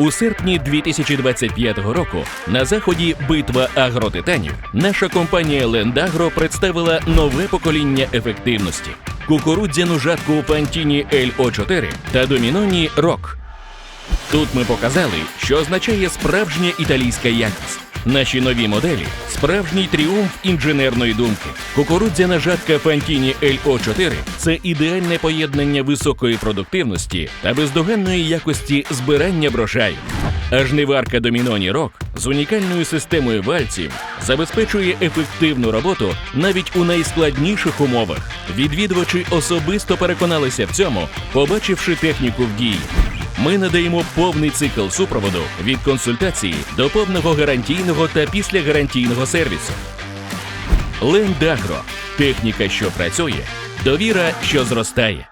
У серпні 2025 року на заході Битва агротитанів наша компанія Лендагро представила нове покоління ефективності: кукурудзяну жатку Пантіні LO4 та доміноні Рок. Тут ми показали, що означає справжня італійська якість. Наші нові моделі справжній тріумф інженерної думки. Кукурудзяна жатка Pantini LO4 – це ідеальне поєднання високої продуктивності та бездоганної якості збирання врожаю. А жниварка Доміноні Рок з унікальною системою вальців забезпечує ефективну роботу навіть у найскладніших умовах. Відвідувачі особисто переконалися в цьому, побачивши техніку в дії. Ми надаємо повний цикл супроводу від консультації до повного гарантійного та післягарантійного сервісу. Лендагро техніка, що працює, довіра, що зростає.